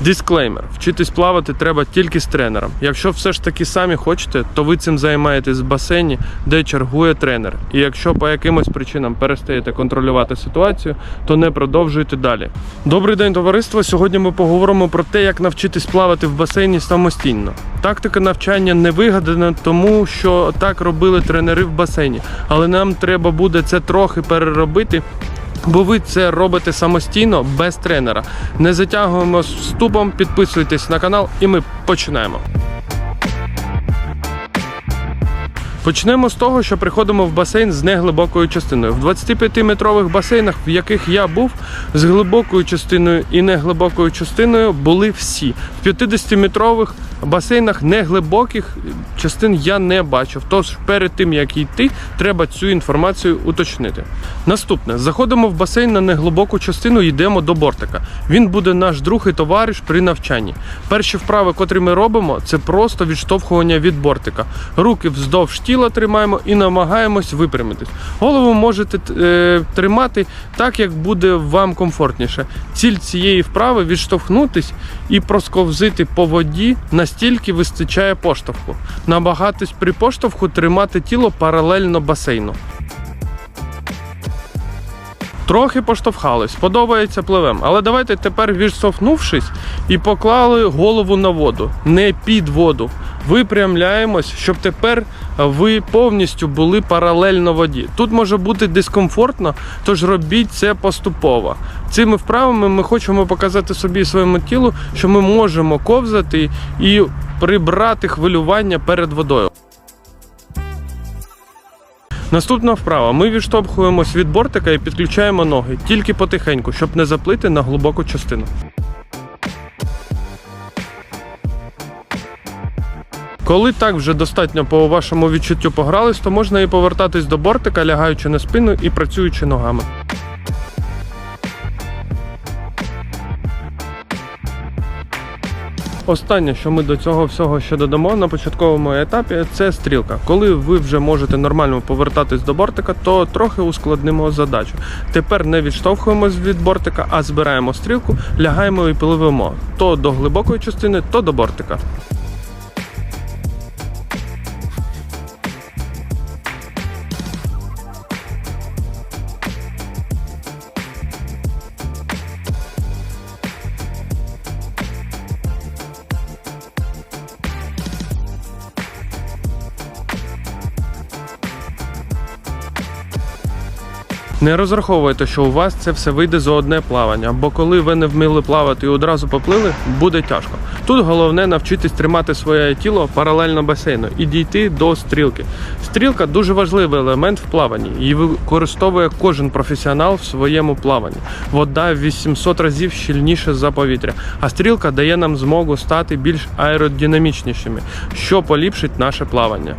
Дисклеймер: вчитись плавати треба тільки з тренером. Якщо все ж таки самі хочете, то ви цим займаєтесь в басейні, де чергує тренер. І якщо по якимось причинам перестаєте контролювати ситуацію, то не продовжуйте далі. Добрий день, товариство. Сьогодні ми поговоримо про те, як навчитись плавати в басейні самостійно. Тактика навчання не вигадана, тому що так робили тренери в басейні, але нам треба буде це трохи переробити. Бо ви це робите самостійно без тренера. Не затягуємо з вступом, підписуйтесь на канал і ми починаємо. Почнемо з того, що приходимо в басейн з неглибокою частиною. В 25-метрових басейнах, в яких я був, з глибокою частиною і неглибокою частиною були всі. В 50-метрових басейнах неглибоких частин я не бачив. Тож перед тим як йти, треба цю інформацію уточнити. Наступне: заходимо в басейн на неглибоку частину, йдемо до бортика. Він буде наш друг і товариш при навчанні. Перші вправи, котрі ми робимо, це просто відштовхування від бортика. Руки вздовж тіла тримаємо і намагаємось випрямитись. Голову можете е, тримати так, як буде вам комфортніше. Ціль цієї вправи відштовхнутись і просковзити по воді настільки вистачає поштовху. Намагатись при поштовху тримати тіло паралельно басейну. Трохи поштовхались, подобається пливем. Але давайте тепер відштовхнувшись і поклали голову на воду, не під воду. Випрямляємось, щоб тепер ви повністю були паралельно воді. Тут може бути дискомфортно, тож робіть це поступово. Цими вправами ми хочемо показати собі і своєму тілу, що ми можемо ковзати і прибрати хвилювання перед водою. Наступна вправа. Ми відштовхуємось від бортика і підключаємо ноги тільки потихеньку, щоб не заплити на глибоку частину. Коли так вже достатньо по вашому відчуттю погрались, то можна і повертатись до бортика, лягаючи на спину і працюючи ногами. Останнє, що ми до цього всього ще додамо на початковому етапі, це стрілка. Коли ви вже можете нормально повертатись до бортика, то трохи ускладнимо задачу. Тепер не відштовхуємось від бортика, а збираємо стрілку, лягаємо і пливемо то до глибокої частини, то до бортика. Не розраховуйте, що у вас це все вийде за одне плавання, бо коли ви не вміли плавати і одразу поплили, буде тяжко. Тут головне навчитись тримати своє тіло паралельно басейну і дійти до стрілки. Стрілка дуже важливий елемент в плаванні. Її використовує кожен професіонал в своєму плаванні. Вода в 800 разів щільніше за повітря, а стрілка дає нам змогу стати більш аеродинамічнішими, що поліпшить наше плавання.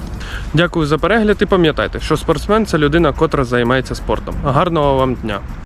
Дякую за перегляд і пам'ятайте, що спортсмен це людина, котра займається спортом. Гарного вам дня!